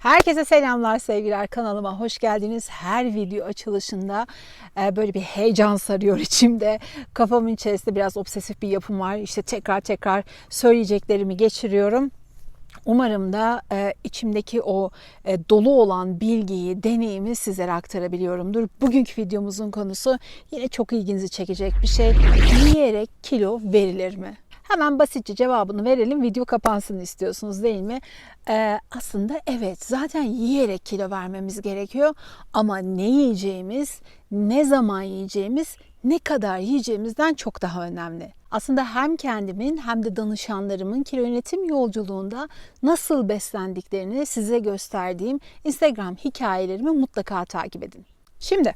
Herkese selamlar sevgiler kanalıma hoş geldiniz. Her video açılışında e, böyle bir heyecan sarıyor içimde. Kafamın içerisinde biraz obsesif bir yapım var. İşte tekrar tekrar söyleyeceklerimi geçiriyorum. Umarım da e, içimdeki o e, dolu olan bilgiyi, deneyimi sizlere aktarabiliyorumdur. Bugünkü videomuzun konusu yine çok ilginizi çekecek bir şey. Yiyerek kilo verilir mi? Hemen basitçe cevabını verelim. Video kapansın istiyorsunuz değil mi? Ee, aslında evet zaten yiyerek kilo vermemiz gerekiyor. Ama ne yiyeceğimiz, ne zaman yiyeceğimiz, ne kadar yiyeceğimizden çok daha önemli. Aslında hem kendimin hem de danışanlarımın kilo yönetim yolculuğunda nasıl beslendiklerini size gösterdiğim Instagram hikayelerimi mutlaka takip edin. Şimdi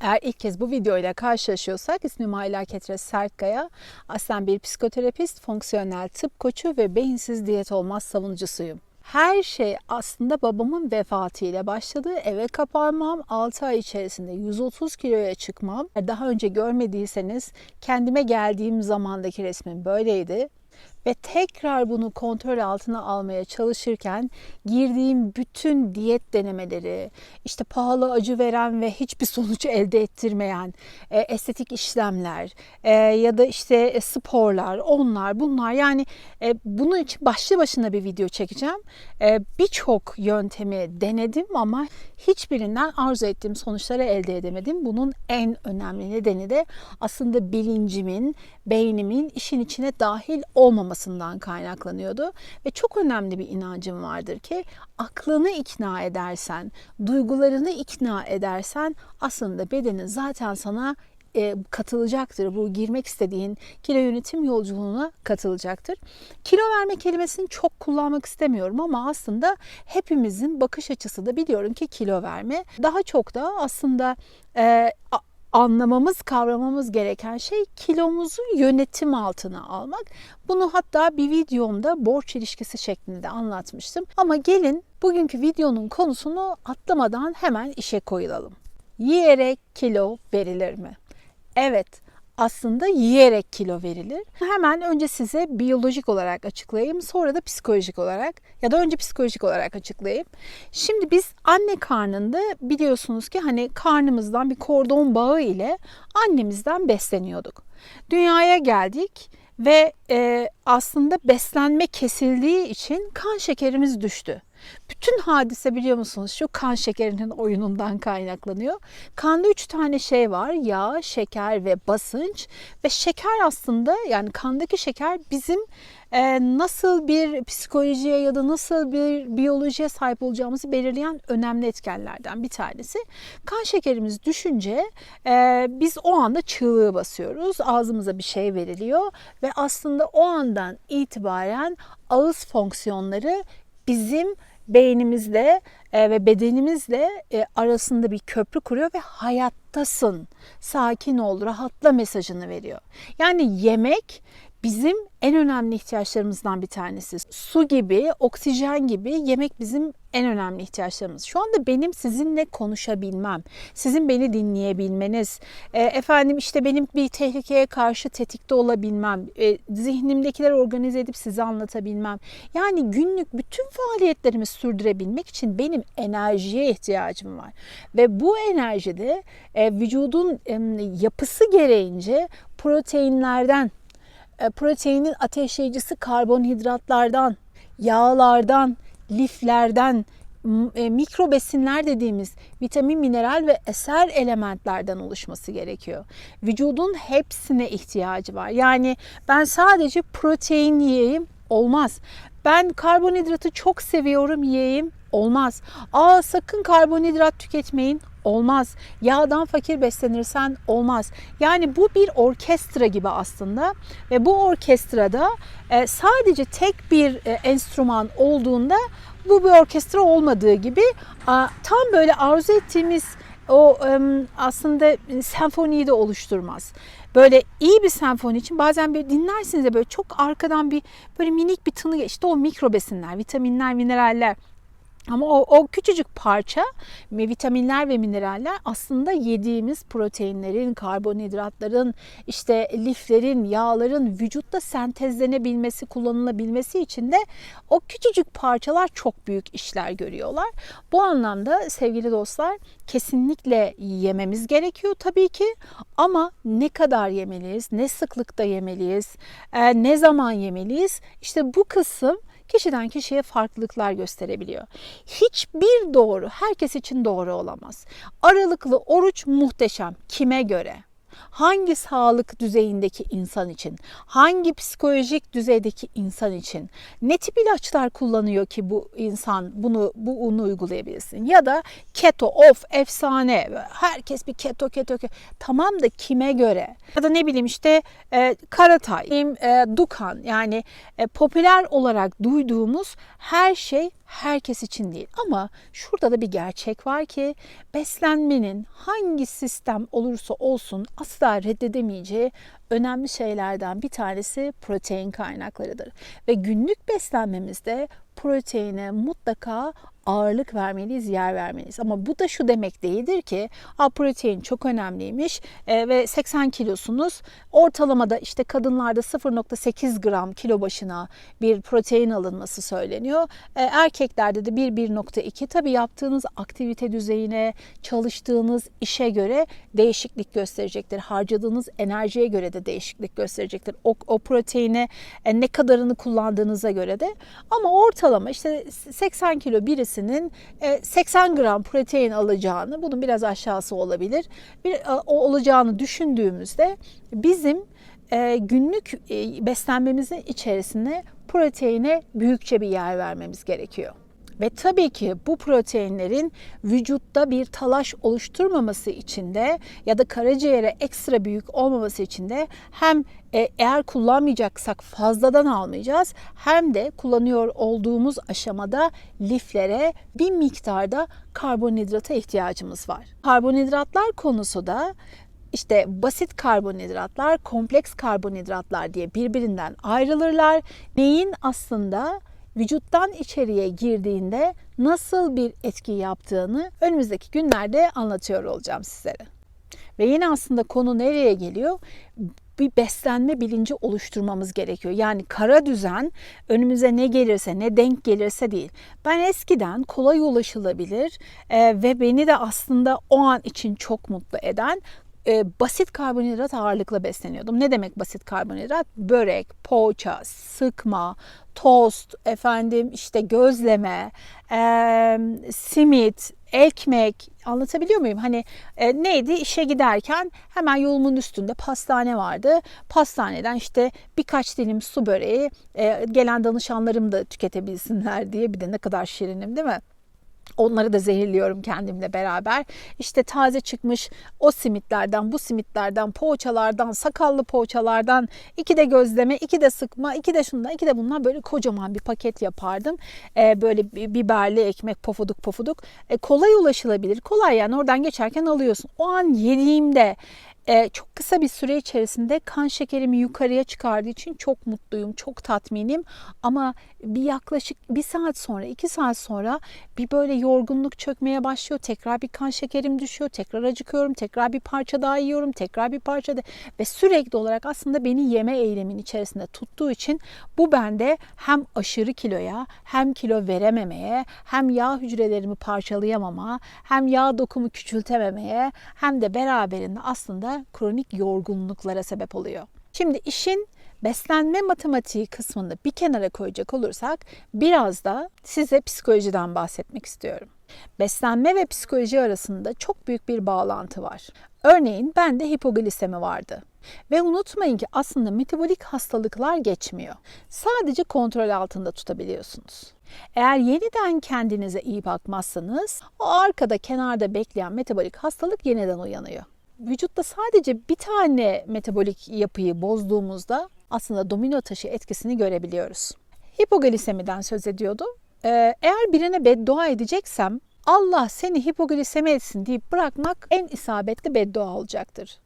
eğer ilk kez bu videoyla karşılaşıyorsak ismim Ayla Ketres Sertkaya. Aslen bir psikoterapist, fonksiyonel tıp koçu ve beyinsiz diyet olmaz savunucusuyum. Her şey aslında babamın vefatıyla başladı. Eve kapanmam, 6 ay içerisinde 130 kiloya çıkmam. Daha önce görmediyseniz kendime geldiğim zamandaki resmim böyleydi ve tekrar bunu kontrol altına almaya çalışırken girdiğim bütün diyet denemeleri, işte pahalı acı veren ve hiçbir sonucu elde ettirmeyen e, estetik işlemler e, ya da işte sporlar, onlar bunlar yani e, bunun için başlı başına bir video çekeceğim. E, Birçok yöntemi denedim ama hiçbirinden arzu ettiğim sonuçları elde edemedim. Bunun en önemli nedeni de aslında bilincimin, beynimin işin içine dahil olmamasından kaynaklanıyordu. Ve çok önemli bir inancım vardır ki aklını ikna edersen, duygularını ikna edersen aslında bedenin zaten sana e, katılacaktır. Bu girmek istediğin kilo yönetim yolculuğuna katılacaktır. Kilo verme kelimesini çok kullanmak istemiyorum ama aslında hepimizin bakış açısı da biliyorum ki kilo verme. Daha çok da aslında e, anlamamız, kavramamız gereken şey kilomuzu yönetim altına almak. Bunu hatta bir videomda borç ilişkisi şeklinde anlatmıştım. Ama gelin bugünkü videonun konusunu atlamadan hemen işe koyulalım. Yiyerek kilo verilir mi? Evet, aslında yiyerek kilo verilir. Hemen önce size biyolojik olarak açıklayayım, sonra da psikolojik olarak ya da önce psikolojik olarak açıklayayım. Şimdi biz anne karnında biliyorsunuz ki hani karnımızdan bir kordon bağı ile annemizden besleniyorduk. Dünyaya geldik ve e, aslında beslenme kesildiği için kan şekerimiz düştü. Bütün hadise biliyor musunuz şu kan şekerinin oyunundan kaynaklanıyor. Kanda üç tane şey var yağ, şeker ve basınç ve şeker aslında yani kandaki şeker bizim e, nasıl bir psikolojiye ya da nasıl bir biyolojiye sahip olacağımızı belirleyen önemli etkenlerden bir tanesi. Kan şekerimiz düşünce e, biz o anda çığlığı basıyoruz. Ağzımıza bir şey veriliyor ve aslında o andan itibaren ağız fonksiyonları bizim beynimizle e, ve bedenimizle e, arasında bir köprü kuruyor ve hayattasın, sakin ol, rahatla mesajını veriyor. Yani yemek bizim en önemli ihtiyaçlarımızdan bir tanesi. Su gibi, oksijen gibi yemek bizim en önemli ihtiyaçlarımız. Şu anda benim sizinle konuşabilmem, sizin beni dinleyebilmeniz, e, efendim işte benim bir tehlikeye karşı tetikte olabilmem, e, zihnimdekileri organize edip size anlatabilmem. Yani günlük bütün faaliyetlerimi sürdürebilmek için benim enerjiye ihtiyacım var. Ve bu enerjide e, vücudun yapısı gereğince proteinlerden proteinin ateşleyicisi karbonhidratlardan, yağlardan, liflerden, e, mikro besinler dediğimiz vitamin, mineral ve eser elementlerden oluşması gerekiyor. Vücudun hepsine ihtiyacı var. Yani ben sadece protein yiyeyim olmaz. Ben karbonhidratı çok seviyorum yiyeyim olmaz. Aa sakın karbonhidrat tüketmeyin olmaz. Yağdan fakir beslenirsen olmaz. Yani bu bir orkestra gibi aslında ve bu orkestrada e, sadece tek bir e, enstrüman olduğunda bu bir orkestra olmadığı gibi tam böyle arzu ettiğimiz o aslında senfoniyi de oluşturmaz. Böyle iyi bir senfoni için bazen bir dinlersiniz de böyle çok arkadan bir böyle minik bir tını işte o mikro besinler, vitaminler, mineraller Ama o, o küçücük parça vitaminler ve mineraller aslında yediğimiz proteinlerin, karbonhidratların, işte liflerin, yağların vücutta sentezlenebilmesi, kullanılabilmesi için de o küçücük parçalar çok büyük işler görüyorlar. Bu anlamda sevgili dostlar kesinlikle yememiz gerekiyor tabii ki ama ne kadar yemeliyiz, ne sıklıkta yemeliyiz, e, ne zaman yemeliyiz? İşte bu kısım kişiden kişiye farklılıklar gösterebiliyor. Hiçbir doğru herkes için doğru olamaz. Aralıklı oruç muhteşem. Kime göre? Hangi sağlık düzeyindeki insan için, hangi psikolojik düzeydeki insan için, ne tip ilaçlar kullanıyor ki bu insan bunu bu unu uygulayabilsin ya da keto of efsane. Herkes bir keto keto, keto. tamam da kime göre? Ya da ne bileyim işte e, Karatay, e, Dukan. Yani e, popüler olarak duyduğumuz her şey herkes için değil. Ama şurada da bir gerçek var ki beslenmenin hangi sistem olursa olsun asla reddedemeyeceği önemli şeylerden bir tanesi protein kaynaklarıdır. Ve günlük beslenmemizde proteine mutlaka ağırlık vermeliyiz, yer vermeliyiz. Ama bu da şu demek değildir ki ha, protein çok önemliymiş e, ve 80 kilosunuz. Ortalamada işte kadınlarda 0.8 gram kilo başına bir protein alınması söyleniyor. E, erkeklerde de 1-1.2 tabi yaptığınız aktivite düzeyine, çalıştığınız işe göre değişiklik gösterecektir. Harcadığınız enerjiye göre de değişiklik gösterecektir. O, o proteine e, ne kadarını kullandığınıza göre de. Ama ortalama işte 80 kilo birisinin 80 e, gram protein alacağını, bunun biraz aşağısı olabilir, bir, e, olacağını düşündüğümüzde bizim günlük beslenmemizin içerisinde proteine büyükçe bir yer vermemiz gerekiyor. Ve tabii ki bu proteinlerin vücutta bir talaş oluşturmaması için de ya da karaciğere ekstra büyük olmaması için de hem e, eğer kullanmayacaksak fazladan almayacağız hem de kullanıyor olduğumuz aşamada liflere bir miktarda karbonhidrata ihtiyacımız var. Karbonhidratlar konusu da işte basit karbonhidratlar, kompleks karbonhidratlar diye birbirinden ayrılırlar. Neyin aslında vücuttan içeriye girdiğinde nasıl bir etki yaptığını önümüzdeki günlerde anlatıyor olacağım sizlere. Ve yine aslında konu nereye geliyor? bir beslenme bilinci oluşturmamız gerekiyor. Yani kara düzen önümüze ne gelirse ne denk gelirse değil. Ben eskiden kolay ulaşılabilir e, ve beni de aslında o an için çok mutlu eden e, basit karbonhidrat ağırlıklı besleniyordum. Ne demek basit karbonhidrat? Börek, poğaça, sıkma, tost, efendim işte gözleme, e, simit, ekmek anlatabiliyor muyum? Hani e, neydi? İşe giderken hemen yolumun üstünde pastane vardı. Pastaneden işte birkaç dilim su böreği e, gelen danışanlarım da tüketebilsinler diye bir de ne kadar şirinim değil mi? Onları da zehirliyorum kendimle beraber. İşte taze çıkmış o simitlerden, bu simitlerden, poğaçalardan, sakallı poğaçalardan iki de gözleme, iki de sıkma, iki de şundan, iki de bundan böyle kocaman bir paket yapardım. Ee, böyle biberli ekmek pofuduk pofuduk. Ee, kolay ulaşılabilir. Kolay yani oradan geçerken alıyorsun. O an yediğimde ee, çok kısa bir süre içerisinde kan şekerimi yukarıya çıkardığı için çok mutluyum, çok tatminim. Ama bir yaklaşık bir saat sonra, iki saat sonra bir böyle yorgunluk çökmeye başlıyor. Tekrar bir kan şekerim düşüyor, tekrar acıkıyorum, tekrar bir parça daha yiyorum, tekrar bir parça da ve sürekli olarak aslında beni yeme eylemin içerisinde tuttuğu için bu bende hem aşırı kiloya, hem kilo verememeye, hem yağ hücrelerimi parçalayamama, hem yağ dokumu küçültememeye, hem de beraberinde aslında kronik yorgunluklara sebep oluyor. Şimdi işin beslenme matematiği kısmını bir kenara koyacak olursak biraz da size psikolojiden bahsetmek istiyorum. Beslenme ve psikoloji arasında çok büyük bir bağlantı var. Örneğin bende hipoglisemi vardı. Ve unutmayın ki aslında metabolik hastalıklar geçmiyor. Sadece kontrol altında tutabiliyorsunuz. Eğer yeniden kendinize iyi bakmazsanız o arkada kenarda bekleyen metabolik hastalık yeniden uyanıyor vücutta sadece bir tane metabolik yapıyı bozduğumuzda aslında domino taşı etkisini görebiliyoruz. Hipoglisemiden söz ediyordu. Ee, eğer birine beddua edeceksem Allah seni hipoglisemi etsin deyip bırakmak en isabetli beddua olacaktır.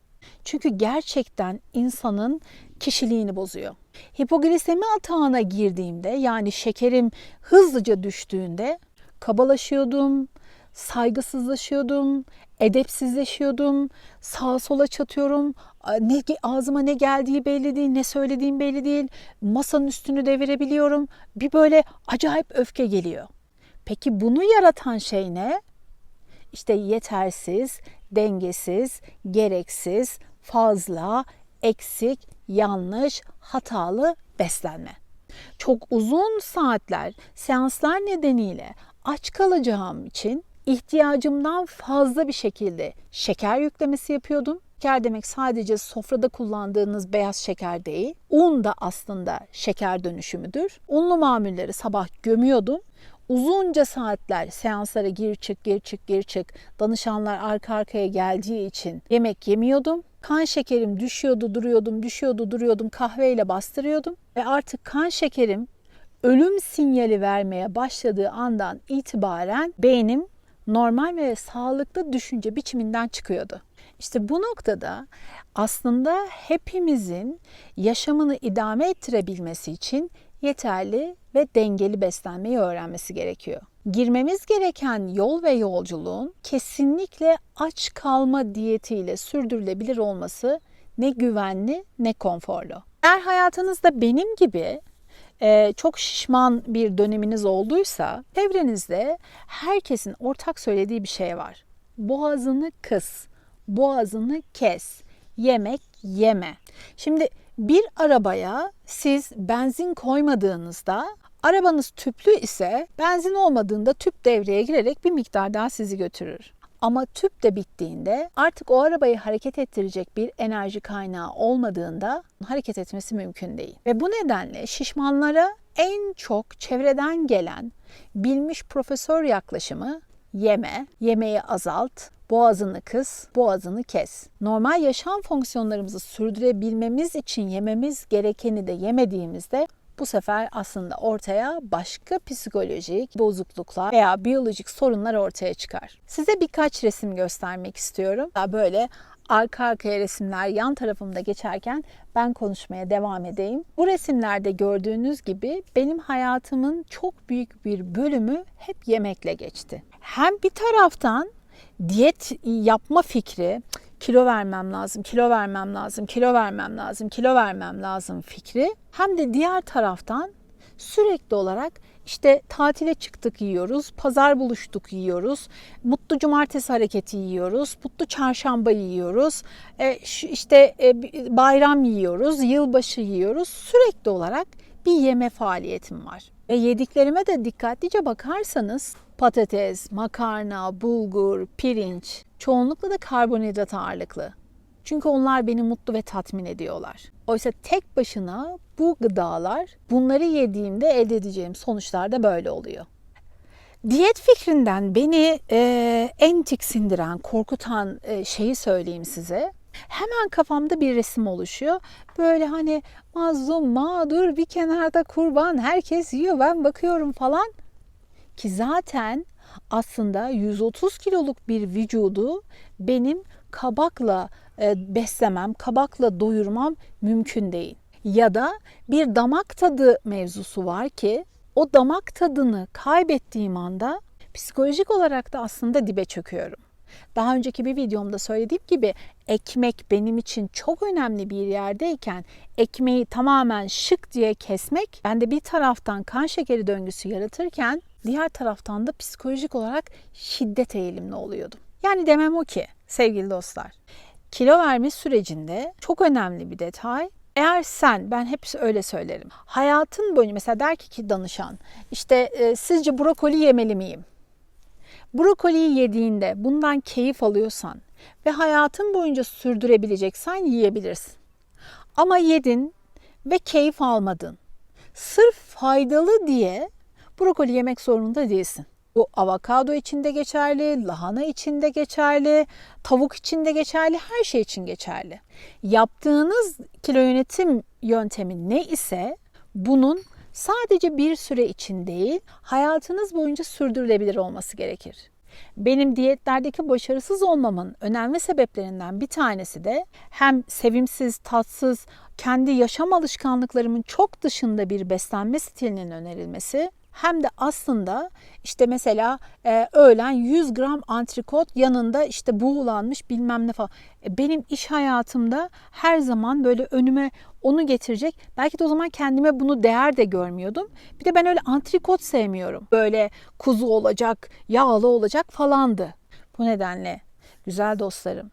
Çünkü gerçekten insanın kişiliğini bozuyor. Hipoglisemi atağına girdiğimde yani şekerim hızlıca düştüğünde kabalaşıyordum, saygısızlaşıyordum, edepsizleşiyordum, sağa sola çatıyorum. Ne ağzıma ne geldiği belli değil, ne söylediğim belli değil. Masanın üstünü devirebiliyorum. Bir böyle acayip öfke geliyor. Peki bunu yaratan şey ne? İşte yetersiz, dengesiz, gereksiz, fazla, eksik, yanlış, hatalı beslenme. Çok uzun saatler seanslar nedeniyle aç kalacağım için ihtiyacımdan fazla bir şekilde şeker yüklemesi yapıyordum. Şeker demek sadece sofrada kullandığınız beyaz şeker değil. Un da aslında şeker dönüşümüdür. Unlu mamulleri sabah gömüyordum. Uzunca saatler seanslara gir çık gir çık gir çık danışanlar arka arkaya geldiği için yemek yemiyordum. Kan şekerim düşüyordu duruyordum düşüyordu duruyordum kahveyle bastırıyordum ve artık kan şekerim ölüm sinyali vermeye başladığı andan itibaren beynim normal ve sağlıklı düşünce biçiminden çıkıyordu. İşte bu noktada aslında hepimizin yaşamını idame ettirebilmesi için yeterli ve dengeli beslenmeyi öğrenmesi gerekiyor. Girmemiz gereken yol ve yolculuğun kesinlikle aç kalma diyetiyle sürdürülebilir olması ne güvenli ne konforlu. Eğer hayatınızda benim gibi çok şişman bir döneminiz olduysa çevrenizde herkesin ortak söylediği bir şey var. Boğazını kıs, boğazını kes, yemek yeme. Şimdi bir arabaya siz benzin koymadığınızda arabanız tüplü ise benzin olmadığında tüp devreye girerek bir miktar daha sizi götürür. Ama tüp de bittiğinde artık o arabayı hareket ettirecek bir enerji kaynağı olmadığında hareket etmesi mümkün değil. Ve bu nedenle şişmanlara en çok çevreden gelen bilmiş profesör yaklaşımı yeme, yemeği azalt, boğazını kıs, boğazını kes. Normal yaşam fonksiyonlarımızı sürdürebilmemiz için yememiz gerekeni de yemediğimizde bu sefer aslında ortaya başka psikolojik bozukluklar veya biyolojik sorunlar ortaya çıkar. Size birkaç resim göstermek istiyorum. Böyle arka arkaya resimler yan tarafımda geçerken ben konuşmaya devam edeyim. Bu resimlerde gördüğünüz gibi benim hayatımın çok büyük bir bölümü hep yemekle geçti. Hem bir taraftan diyet yapma fikri, kilo vermem lazım, kilo vermem lazım, kilo vermem lazım, kilo vermem lazım fikri hem de diğer taraftan sürekli olarak işte tatile çıktık yiyoruz, pazar buluştuk yiyoruz, mutlu cumartesi hareketi yiyoruz, mutlu çarşamba yiyoruz, e, işte e, bayram yiyoruz, yılbaşı yiyoruz. Sürekli olarak bir yeme faaliyetim var. Ve yediklerime de dikkatlice bakarsanız patates, makarna, bulgur, pirinç çoğunlukla da karbonhidrat ağırlıklı. Çünkü onlar beni mutlu ve tatmin ediyorlar. Oysa tek başına bu gıdalar bunları yediğimde elde edeceğim sonuçlar da böyle oluyor. Diyet fikrinden beni e, en tiksindiren, korkutan e, şeyi söyleyeyim size. Hemen kafamda bir resim oluşuyor. Böyle hani mazlum, mağdur, bir kenarda kurban, herkes yiyor, ben bakıyorum falan. Ki zaten aslında 130 kiloluk bir vücudu benim kabakla e, beslemem, kabakla doyurmam mümkün değil. Ya da bir damak tadı mevzusu var ki o damak tadını kaybettiğim anda psikolojik olarak da aslında dibe çöküyorum. Daha önceki bir videomda söylediğim gibi ekmek benim için çok önemli bir yerdeyken ekmeği tamamen şık diye kesmek bende bir taraftan kan şekeri döngüsü yaratırken diğer taraftan da psikolojik olarak şiddet eğilimli oluyordum. Yani demem o ki sevgili dostlar kilo verme sürecinde çok önemli bir detay eğer sen, ben hep öyle söylerim. Hayatın boyunca mesela der ki ki danışan, işte e, sizce brokoli yemeli miyim? Brokoliyi yediğinde bundan keyif alıyorsan ve hayatın boyunca sürdürebileceksen yiyebilirsin. Ama yedin ve keyif almadın. Sırf faydalı diye brokoli yemek zorunda değilsin. Bu avokado için de geçerli, lahana için de geçerli, tavuk için de geçerli, her şey için geçerli. Yaptığınız kilo yönetim yöntemi ne ise bunun sadece bir süre için değil, hayatınız boyunca sürdürülebilir olması gerekir. Benim diyetlerdeki başarısız olmamın önemli sebeplerinden bir tanesi de hem sevimsiz, tatsız, kendi yaşam alışkanlıklarımın çok dışında bir beslenme stilinin önerilmesi hem de aslında işte mesela e, öğlen 100 gram antrikot yanında işte buğulanmış bilmem ne falan. E, benim iş hayatımda her zaman böyle önüme onu getirecek. Belki de o zaman kendime bunu değer de görmüyordum. Bir de ben öyle antrikot sevmiyorum. Böyle kuzu olacak, yağlı olacak falandı. Bu nedenle güzel dostlarım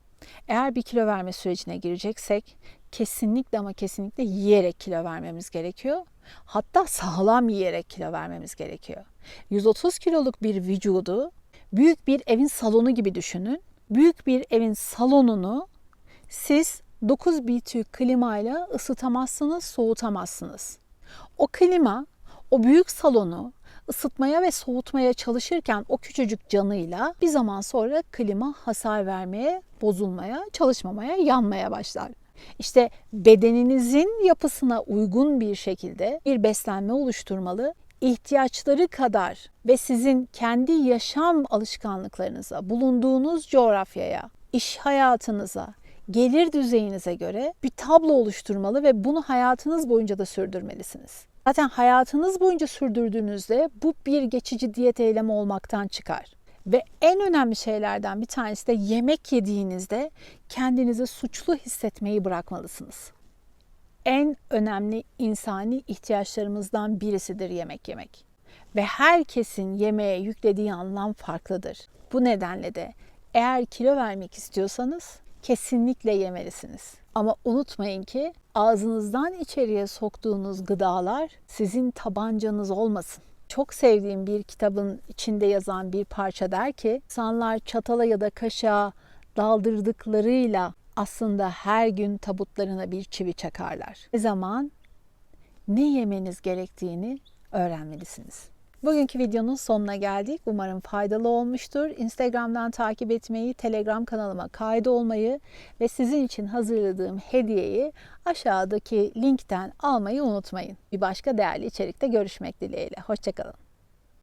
eğer bir kilo verme sürecine gireceksek kesinlikle ama kesinlikle yiyerek kilo vermemiz gerekiyor. Hatta sağlam yiyerek kilo vermemiz gerekiyor. 130 kiloluk bir vücudu büyük bir evin salonu gibi düşünün. Büyük bir evin salonunu siz 9 BTU klimayla ısıtamazsınız, soğutamazsınız. O klima o büyük salonu ısıtmaya ve soğutmaya çalışırken o küçücük canıyla bir zaman sonra klima hasar vermeye, bozulmaya, çalışmamaya, yanmaya başlar. İşte bedeninizin yapısına uygun bir şekilde bir beslenme oluşturmalı, ihtiyaçları kadar ve sizin kendi yaşam alışkanlıklarınıza, bulunduğunuz coğrafyaya, iş hayatınıza, gelir düzeyinize göre bir tablo oluşturmalı ve bunu hayatınız boyunca da sürdürmelisiniz. Zaten hayatınız boyunca sürdürdüğünüzde bu bir geçici diyet eylemi olmaktan çıkar. Ve en önemli şeylerden bir tanesi de yemek yediğinizde kendinizi suçlu hissetmeyi bırakmalısınız. En önemli insani ihtiyaçlarımızdan birisidir yemek yemek. Ve herkesin yemeğe yüklediği anlam farklıdır. Bu nedenle de eğer kilo vermek istiyorsanız kesinlikle yemelisiniz. Ama unutmayın ki ağzınızdan içeriye soktuğunuz gıdalar sizin tabancanız olmasın. Çok sevdiğim bir kitabın içinde yazan bir parça der ki, insanlar çatala ya da kaşığa daldırdıklarıyla aslında her gün tabutlarına bir çivi çakarlar. Ne zaman ne yemeniz gerektiğini öğrenmelisiniz. Bugünkü videonun sonuna geldik. Umarım faydalı olmuştur. Instagram'dan takip etmeyi, Telegram kanalıma kaydolmayı ve sizin için hazırladığım hediyeyi aşağıdaki linkten almayı unutmayın. Bir başka değerli içerikte görüşmek dileğiyle. Hoşçakalın.